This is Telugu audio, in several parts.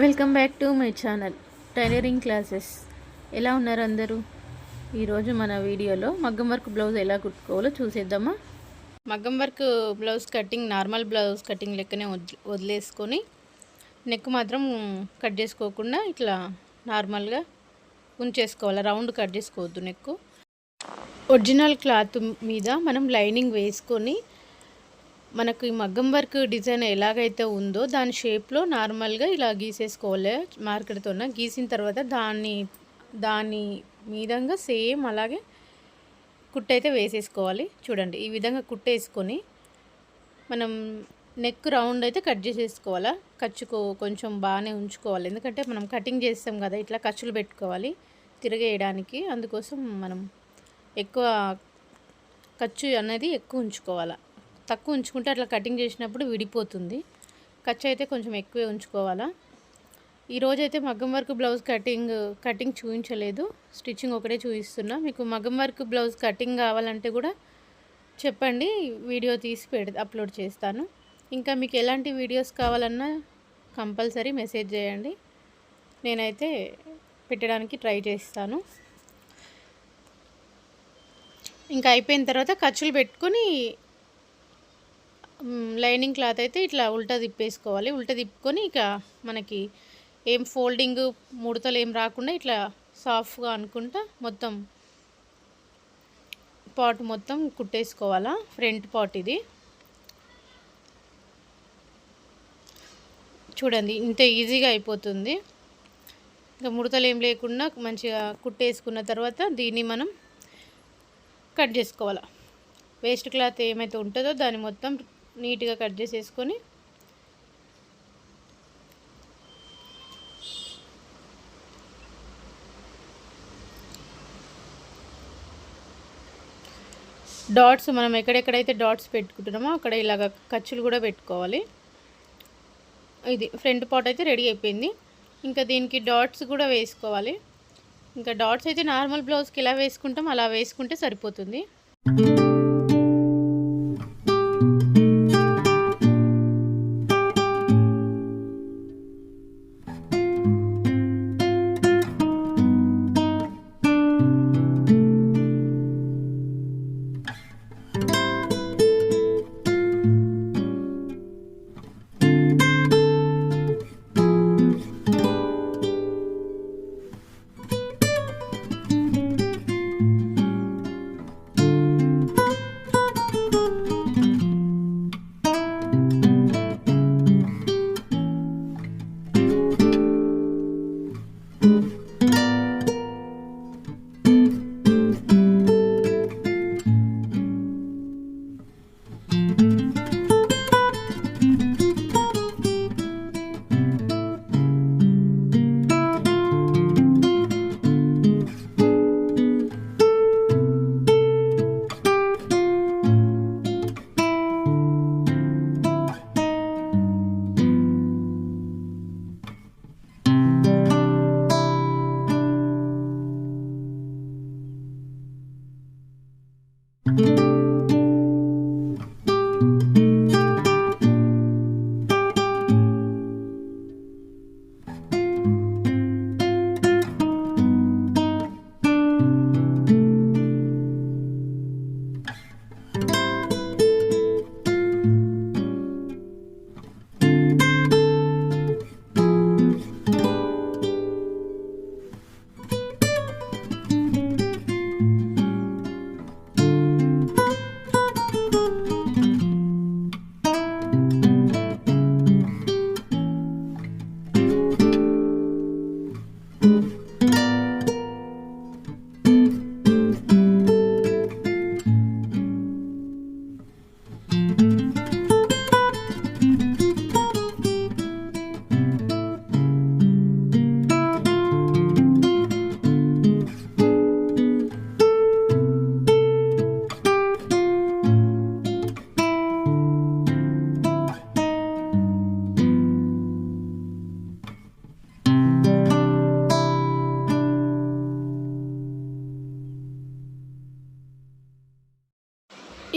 Welcome back to my channel tailoring classes. ఎలా ఉన్నారు అందరూ? ఈరోజు మన వీడియోలో మగ్గం వర్క్ బ్లౌజ్ ఎలా కుట్టుకోవాలో చూసేద్దామా? మగ్గం work blouse cutting normal blouse cutting లెక్కనే వద్- వదిలేసుకొని నెక్ మాత్రం కట్ చేసుకోకుండా ఇట్లా నార్మల్గా ఉంచేసుకోవాలి రౌండ్ కట్ చేసుకోవద్దు నెక్ ఒరిజినల్ క్లాత్ మీద మనం లైనింగ్ వేసుకొని మనకు ఈ మగ్గం వర్క్ డిజైన్ ఎలాగైతే ఉందో దాని షేప్లో నార్మల్గా ఇలా గీసేసుకోవాలి. మార్కెట్తో గీసిన తర్వాత దాన్ని దాని మీదంగా సేమ్ అలాగే కుట్టయితే వేసేసుకోవాలి. చూడండి ఈ విధంగా కుట్టేసుకొని మనం నెక్ రౌండ్ అయితే కట్ చేసేసుకోవాలా? ఖర్చుకు కొంచెం బాగానే ఉంచుకోవాలి. ఎందుకంటే మనం కటింగ్ చేస్తాం కదా ఇట్లా ఖర్చులు పెట్టుకోవాలి తిరగేయడానికి. అందుకోసం మనం ఎక్కువ ఖర్చు అనేది ఎక్కువ ఉంచుకోవాలా. తక్కువ ఉంచుకుంటే అట్లా కటింగ్ చేసినప్పుడు విడిపోతుంది. ఖర్చు అయితే కొంచెం ఎక్కువే ఉంచుకోవాలా. ఈరోజు అయితే మగ్గం వర్క్ బ్లౌజ్ కటింగ్ కటింగ్ చూపించలేదు స్టిచ్చింగ్ ఒకటే చూపిస్తున్నా మీకు మగ్గం వర్క్ బ్లౌజ్ కటింగ్ కావాలంటే కూడా చెప్పండి. వీడియో తీసి పెడ అప్లోడ్ చేస్తాను. ఇంకా మీకు ఎలాంటి వీడియోస్ కావాలన్నా కంపల్సరీ మెసేజ్ చేయండి. నేనైతే పెట్టడానికి ట్రై చేస్తాను. ఇంకా అయిపోయిన తర్వాత ఖర్చులు పెట్టుకొని లైనింగ్ క్లాత్ అయితే ఇట్లా ఉల్టా తిప్పేసుకోవాలి. ఉల్టా తిప్పుకొని ఇక మనకి ఏం ఫోల్డింగ్ ముడతలు ఏం రాకుండా ఇట్లా సాఫ్ట్గా అనుకుంటా మొత్తం పాట్ మొత్తం కుట్టేసుకోవాలా. ఫ్రంట్ పాట్ ఇది. చూడండి ఇంత ఈజీగా అయిపోతుంది. ఇంకా ముడతలు ఏం లేకుండా మంచిగా కుట్టేసుకున్న తర్వాత దీన్ని మనం కట్ చేసుకోవాలి. వేస్ట్ క్లాత్ ఏమైతే ఉంటుందో దాన్ని మొత్తం నీట్గా కట్ చేసేసుకొని డాట్స్ మనం ఎక్కడెక్కడైతే డాట్స్ పెట్టుకుంటున్నామో అక్కడ ఇలాగ ఖర్చులు కూడా పెట్టుకోవాలి. ఇది ఫ్రంట్ పార్ట్ అయితే రెడీ అయిపోయింది. ఇంకా దీనికి డాట్స్ కూడా వేసుకోవాలి. ఇంకా డాట్స్ అయితే నార్మల్ బ్లౌజ్కి ఎలా వేసుకుంటాం అలా వేసుకుంటే సరిపోతుంది.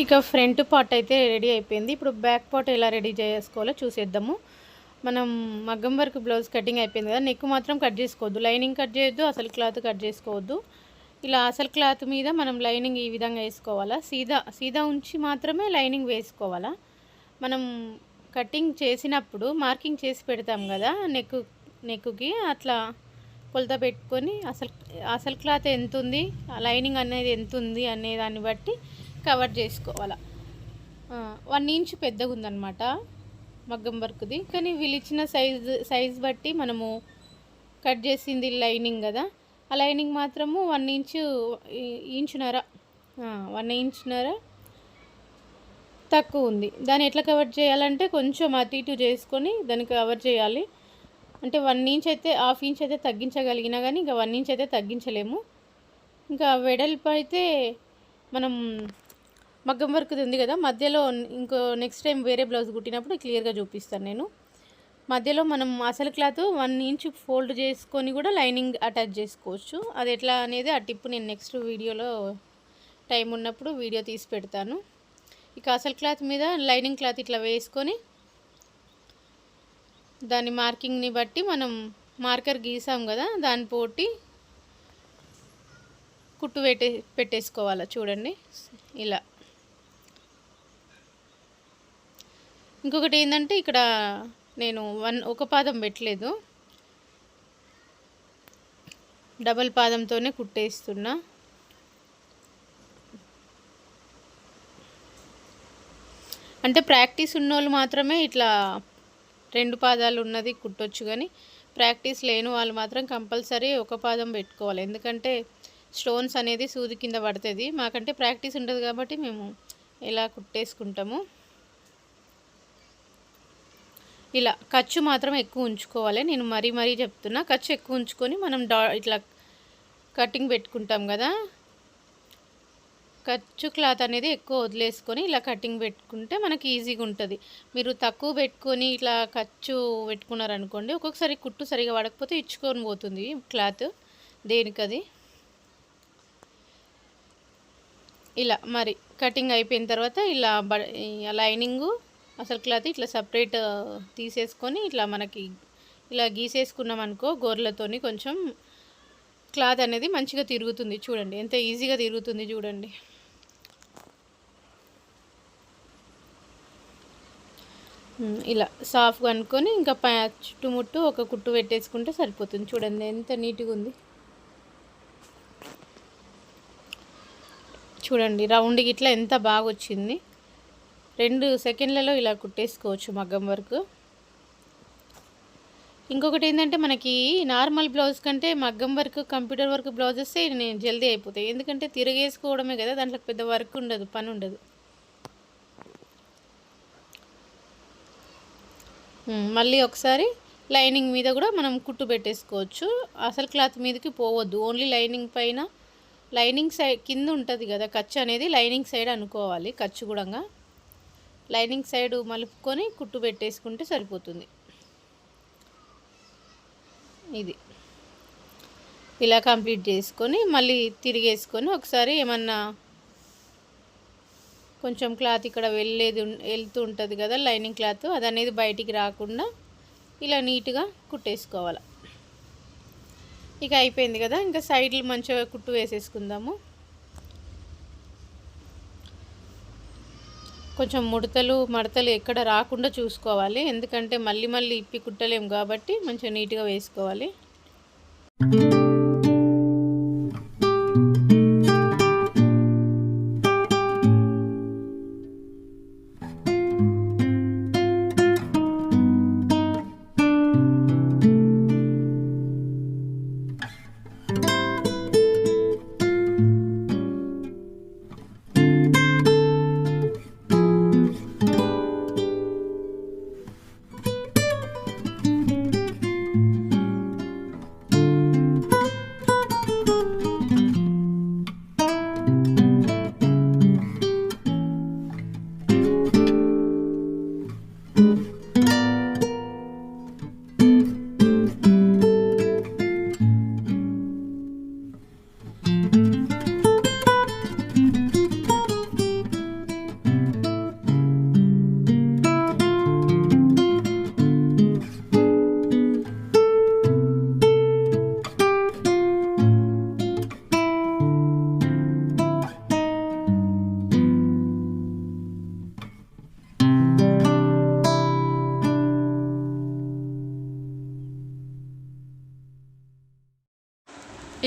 ఇక ఫ్రంట్ పార్ట్ అయితే రెడీ అయిపోయింది. ఇప్పుడు బ్యాక్ పార్ట్ ఎలా రెడీ చేసుకోవాలో చూసేద్దాము. మనం మగ్గం వర్క్ బ్లౌజ్ కటింగ్ అయిపోయింది కదా నెక్ మాత్రం కట్ చేసుకోవద్దు. లైనింగ్ కట్ చేయొద్దు అసలు క్లాత్ కట్ చేసుకోవద్దు. ఇలా అసలు క్లాత్ మీద మనం లైనింగ్ ఈ విధంగా వేసుకోవాలా? సీదా సీదా ఉంచి మాత్రమే లైనింగ్ వేసుకోవాలా? మనం కటింగ్ చేసినప్పుడు మార్కింగ్ చేసి పెడతాం కదా నెక్ నెక్కి అట్లా కొలత పెట్టుకొని అసలు అసలు క్లాత్ ఎంత ఉంది లైనింగ్ అనేది ఎంత ఉంది అనే దాన్ని బట్టి కవర్ చేసుకోవాలా. వన్ ఇంచ్ పెద్దగా ఉందన్నమాట మగ్గం వర్క్ది. కానీ వీళ్ళు ఇచ్చిన సైజ్ సైజ్ బట్టి మనము కట్ చేసింది లైనింగ్ కదా. ఆ లైనింగ్ మాత్రము వన్ ఇంచు ఇంచున్నర వన్ ఇంచున్నర తక్కువ ఉంది. దాన్ని ఎట్లా కవర్ చేయాలంటే కొంచెం అటు ఇటు చేసుకొని దాన్ని కవర్ చేయాలి. అంటే వన్ ఇంచ్ అయితే హాఫ్ ఇంచ్ అయితే తగ్గించగలిగినా కానీ ఇంకా వన్ ఇంచ్ అయితే తగ్గించలేము. ఇంకా వెడల్పు అయితే మనం మగ్గం వర్క్ది ఉంది కదా మధ్యలో ఇంకో నెక్స్ట్ టైం వేరే బ్లౌజ్ కుట్టినప్పుడు క్లియర్గా చూపిస్తాను నేను. మధ్యలో మనం అసలు క్లాత్ వన్ ఇంచ్ ఫోల్డ్ చేసుకొని కూడా లైనింగ్ అటాచ్ చేసుకోవచ్చు. అది ఎట్లా అనేది ఆ టిప్ నేను నెక్స్ట్ వీడియోలో టైం ఉన్నప్పుడు వీడియో తీసి పెడతాను. ఇక అసలు క్లాత్ మీద లైనింగ్ క్లాత్ ఇట్లా వేసుకొని దాని మార్కింగ్ని బట్టి మనం మార్కర్ గీసాం కదా దాని పోటీ కుట్టు పెట్టే పెట్టేసుకోవాలి చూడండి. ఇలా. ఇంకొకటి ఏంటంటే ఇక్కడ నేను వన్ ఒక పాదం పెట్టలేదు. డబల్ పాదంతోనే కుట్టేస్తున్నా. అంటే ప్రాక్టీస్ ఉన్నోళ్ళు మాత్రమే ఇట్లా రెండు పాదాలు ఉన్నది కుట్టొచ్చు కానీ ప్రాక్టీస్ లేని వాళ్ళు మాత్రం కంపల్సరీ ఒక పాదం పెట్టుకోవాలి. ఎందుకంటే స్టోన్స్ అనేది సూది కింద పడుతుంది. మాకంటే ప్రాక్టీస్ ఉంటుంది కాబట్టి మేము ఇలా కుట్టేసుకుంటాము. ఇలా ఖర్చు మాత్రం ఎక్కువ ఉంచుకోవాలి. నేను మరీ మరీ చెప్తున్నా ఖర్చు ఎక్కువ ఉంచుకొని మనం డా ఇట్లా కటింగ్ పెట్టుకుంటాం కదా. ఖర్చు క్లాత్ అనేది ఎక్కువ వదిలేసుకొని ఇలా కటింగ్ పెట్టుకుంటే మనకి ఈజీగా ఉంటుంది. మీరు తక్కువ పెట్టుకొని ఇట్లా ఖర్చు పెట్టుకున్నారనుకోండి ఒక్కొక్కసారి కుట్టు సరిగా పడకపోతే ఇచ్చుకొని పోతుంది క్లాత్ దేనికది? ఇలా మరి కటింగ్ అయిపోయిన తర్వాత ఇలా బ లైనింగు అసలు క్లాత్ ఇట్లా సపరేట్ తీసేసుకొని ఇట్లా మనకి ఇలా గీసేసుకున్నాం అనుకో గోర్లతోని కొంచెం క్లాత్ అనేది మంచిగా తిరుగుతుంది చూడండి. ఎంత ఈజీగా తిరుగుతుంది చూడండి. ఇలా సాఫ్గా అనుకొని ఇంకా చుట్టుముట్టు ఒక కుట్టు పెట్టేసుకుంటే సరిపోతుంది. చూడండి ఎంత నీట్గా ఉంది. చూడండి రౌండ్కి ఇట్లా ఎంత బాగా వచ్చింది రెండు సెకండ్లలో ఇలా కుట్టేసుకోవచ్చు మగ్గం వర్క్. ఇంకొకటి ఏంటంటే మనకి నార్మల్ బ్లౌజ్ కంటే మగ్గం వర్క్ కంప్యూటర్ వర్క్ బ్లౌజెస్ నేను జల్దీ అయిపోతాయి. ఎందుకంటే తిరిగేసుకోవడమే కదా దాంట్లో పెద్ద వర్క్ ఉండదు పని ఉండదు. మళ్ళీ ఒకసారి లైనింగ్ మీద కూడా మనం కుట్టు పెట్టేసుకోవచ్చు. అసలు క్లాత్ మీదకి పోవద్దు ఓన్లీ లైనింగ్ పైన లైనింగ్ సైడ్ కింద ఉంటుంది కదా ఖర్చు అనేది లైనింగ్ సైడ్ అనుకోవాలి ఖర్చు కూడా లైనింగ్ సైడ్ మలుపుకొని కుట్టు పెట్టేసుకుంటే సరిపోతుంది. ఇది. ఇలా కంప్లీట్ చేసుకొని మళ్ళీ తిరిగేసుకొని ఒకసారి ఏమన్నా కొంచెం క్లాత్ ఇక్కడ వెళ్ళేది వెళ్తూ ఉంటుంది కదా లైనింగ్ క్లాత్ అది అనేది బయటికి రాకుండా ఇలా నీట్గా కుట్టేసుకోవాలి. ఇక అయిపోయింది కదా ఇంకా సైడ్లు మంచిగా కుట్టు వేసేసుకుందాము. కొంచెం ముడతలు మడతలు ఎక్కడ రాకుండా చూసుకోవాలి. ఎందుకంటే మళ్ళీ మళ్ళీ ఇప్పి కుట్టలేము కాబట్టి మంచిగా నీట్గా వేసుకోవాలి.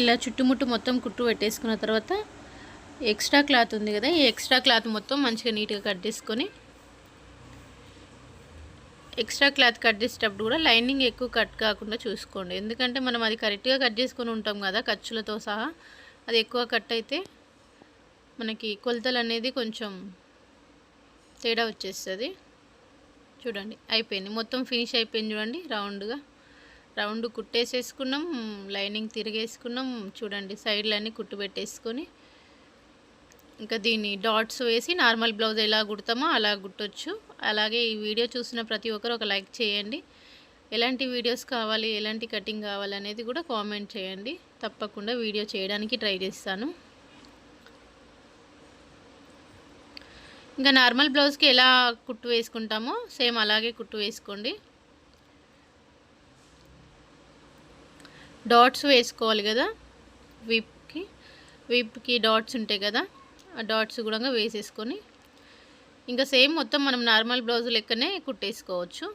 ఇలా చుట్టుముట్టు మొత్తం కుట్టు పెట్టేసుకున్న తర్వాత ఎక్స్ట్రా క్లాత్ ఉంది కదా ఈ ఎక్స్ట్రా క్లాత్ మొత్తం మంచిగా నీట్గా కట్ చేసుకొని ఎక్స్ట్రా క్లాత్ కట్ చేసేటప్పుడు కూడా లైనింగ్ ఎక్కువ కట్ కాకుండా చూసుకోండి. ఎందుకంటే మనం అది కరెక్ట్గా కట్ చేసుకొని ఉంటాం కదా ఖర్చులతో సహా. అది ఎక్కువ కట్ అయితే మనకి కొలతలు అనేది కొంచెం తేడా వచ్చేస్తుంది. చూడండి అయిపోయింది. మొత్తం ఫినిష్ అయిపోయింది చూడండి రౌండ్గా రౌండ్ కుట్టేసేసుకున్నాం లైనింగ్ తిరిగేసుకున్నాం చూడండి సైడ్లన్నీ కుట్టు పెట్టేసుకొని ఇంకా దీన్ని డాట్స్ వేసి నార్మల్ బ్లౌజ్ ఎలా కుడతామో అలా కుట్టొచ్చు. అలాగే ఈ వీడియో చూసిన ప్రతి ఒక్కరు ఒక లైక్ చేయండి. ఎలాంటి వీడియోస్ కావాలి ఎలాంటి కటింగ్ కావాలనేది కూడా కామెంట్ చేయండి. తప్పకుండా వీడియో చేయడానికి ట్రై చేస్తాను. ఇంకా నార్మల్ బ్లౌజ్కి ఎలా కుట్టు వేసుకుంటామో సేమ్ అలాగే కుట్టు వేసుకోండి. డాట్స్ వేసుకోవాలి కదా. విప్కి విప్కి డాట్స్ ఉంటాయి కదా. ఆ డాట్స్ కూడా వేసేసుకొని ఇంకా సేమ్ మొత్తం మనం నార్మల్ బ్లౌజ్ లెక్కనే కుట్టేసుకోవచ్చు.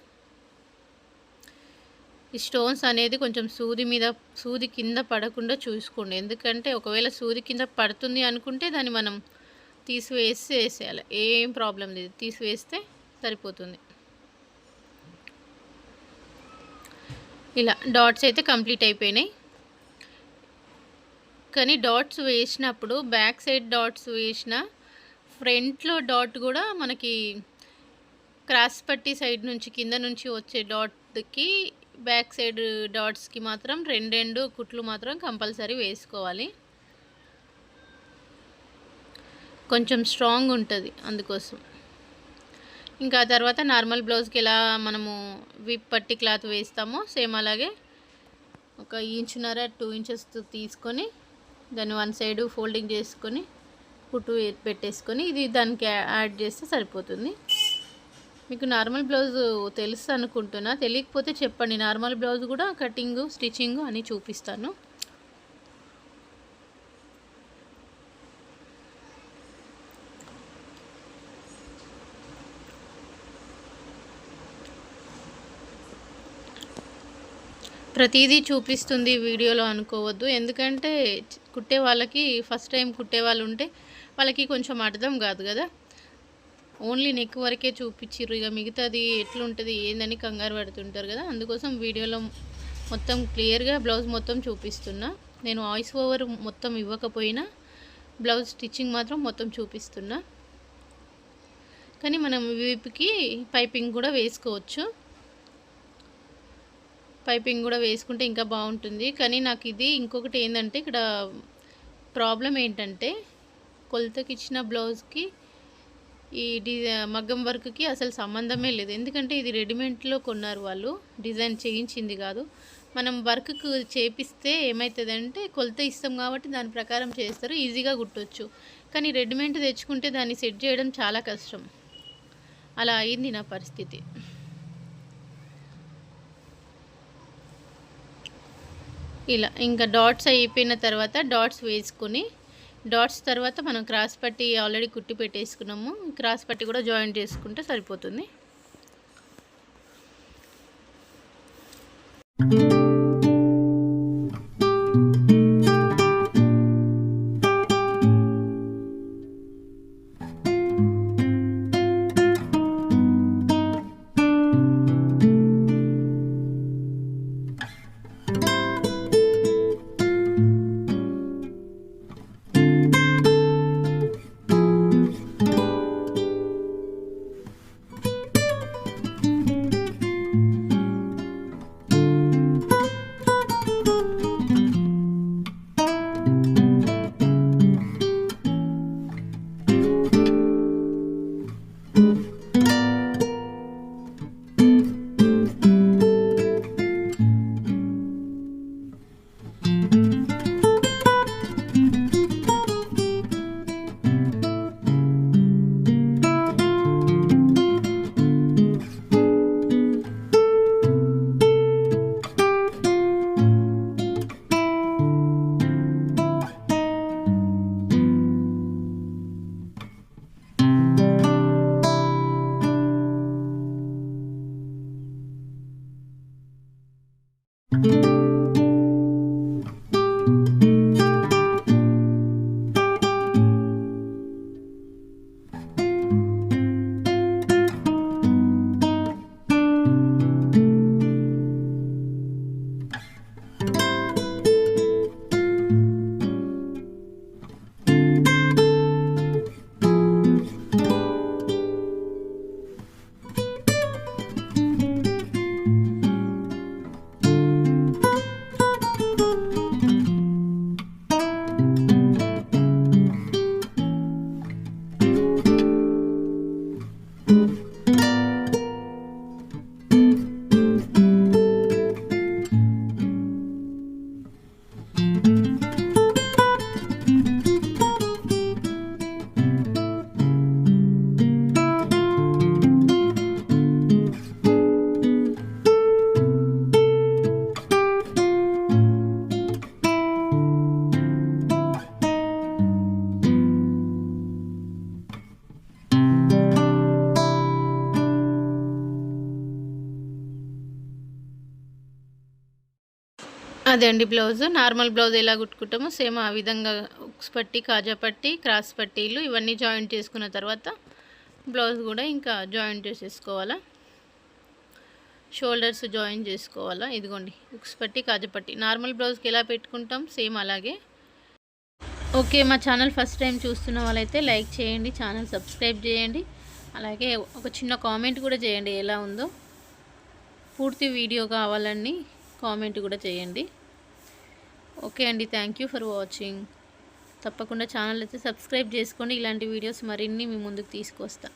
ఈ స్టోన్స్ అనేది కొంచెం సూది మీద సూది కింద పడకుండా చూసుకోండి. ఎందుకంటే ఒకవేళ సూది కింద పడుతుంది అనుకుంటే దాన్ని మనం తీసివేసి వేసేయాలి ఏం ప్రాబ్లం లేదు. తీసివేస్తే సరిపోతుంది. ఇలా డాట్స్ అయితే కంప్లీట్ అయిపోయినాయి. కానీ డాట్స్ వేసినప్పుడు బ్యాక్ సైడ్ డాట్స్ వేసిన ఫ్రంట్లో డాట్ కూడా మనకి క్రాస్ పట్టి సైడ్ నుంచి కింద నుంచి వచ్చే డాట్కి బ్యాక్ సైడ్ డాట్స్కి మాత్రం రెండెండు కుట్లు మాత్రం కంపల్సరీ వేసుకోవాలి. కొంచెం స్ట్రాంగ్ ఉంటుంది అందుకోసం. ఇంకా తర్వాత నార్మల్ బ్లౌజ్కి ఎలా మనము విప్ పట్టి క్లాత్ వేస్తామో సేమ్ అలాగే ఒక ఇంచున్నర టూ ఇంచెస్ తీసుకొని దాన్ని వన్ సైడ్ ఫోల్డింగ్ చేసుకొని కుట్టు పెట్టేసుకొని ఇది దానికి యాడ్ చేస్తే సరిపోతుంది. మీకు నార్మల్ బ్లౌజ్ తెలుసు అనుకుంటున్నా. తెలియకపోతే చెప్పండి. నార్మల్ బ్లౌజ్ కూడా కటింగు స్టిచ్చింగు అని చూపిస్తాను. ప్రతిదీ చూపిస్తుంది వీడియోలో అనుకోవద్దు. ఎందుకంటే కుట్టే వాళ్ళకి ఫస్ట్ టైం కుట్టే వాళ్ళు ఉంటే వాళ్ళకి కొంచెం అర్థం కాదు కదా. ఓన్లీ నెక్ వరకే చూపించారు ఇక మిగతాది ఎట్లుంటుంది ఏందని కంగారు పడుతుంటారు కదా. అందుకోసం వీడియోలో మొత్తం క్లియర్గా బ్లౌజ్ మొత్తం చూపిస్తున్నా. నేను వాయిస్ ఓవర్ మొత్తం ఇవ్వకపోయినా బ్లౌజ్ స్టిచ్చింగ్ మాత్రం మొత్తం చూపిస్తున్నా. కానీ మనం వీపుకి పైపింగ్ కూడా వేసుకోవచ్చు. పైపింగ్ కూడా వేసుకుంటే ఇంకా బాగుంటుంది. కానీ నాకు ఇది ఇంకొకటి ఏంటంటే ఇక్కడ ప్రాబ్లం ఏంటంటే కొలతకి ఇచ్చిన బ్లౌజ్కి ఈ డి మగ్గం వర్క్కి అసలు సంబంధమే లేదు. ఎందుకంటే ఇది రెడీమేడ్లో కొన్నారు వాళ్ళు. డిజైన్ చేయించింది కాదు. మనం వర్క్కు చేపిస్తే ఏమవుతుందంటే కొలత ఇస్తాం కాబట్టి దాని ప్రకారం చేస్తారు. ఈజీగా గుట్టొచ్చు కానీ రెడీమేడ్ తెచ్చుకుంటే దాన్ని సెట్ చేయడం చాలా కష్టం. అలా అయింది నా పరిస్థితి. ఇలా ఇంకా డాట్స్ అయిపోయిన తర్వాత డాట్స్ వేసుకొని డాట్స్ తర్వాత మనం క్రాస్ పట్టి ఆల్రెడీ కుట్టి పెట్టేసుకున్నాము. క్రాస్ పట్టి కూడా జాయిన్ చేసుకుంటే సరిపోతుంది. అదే అండి బ్లౌజ్? నార్మల్ బ్లౌజ్ ఎలా కుట్టుకుంటామో సేమ్ ఆ విధంగా ఉక్స్ పట్టి కాజా పట్టి క్రాస్ పట్టీలు ఇవన్నీ జాయింట్ చేసుకున్న తర్వాత బ్లౌజ్ కూడా ఇంకా జాయింట్ చేసేసుకోవాలా? షోల్డర్స్ జాయిన్ చేసుకోవాలా? ఇదిగోండి ఉక్స్ పట్టి కాజా పట్టి. నార్మల్ బ్లౌజ్కి ఎలా పెట్టుకుంటాం? సేమ్ అలాగే. ఓకే మా ఛానల్ ఫస్ట్ టైం చూస్తున్న వాళ్ళైతే లైక్ చేయండి ఛానల్ సబ్స్క్రైబ్ చేయండి. అలాగే ఒక చిన్న కామెంట్ కూడా చేయండి ఎలా ఉందో. పూర్తి వీడియో కావాలని కామెంట్ కూడా చేయండి. ఓకే అండి థ్యాంక్ యూ ఫర్ వాచింగ్ తప్పకుండా ఛానల్ అయితే సబ్స్క్రైబ్ చేసుకోండి ఇలాంటి వీడియోస్ మరిన్ని మీ ముందుకు తీసుకొస్తాను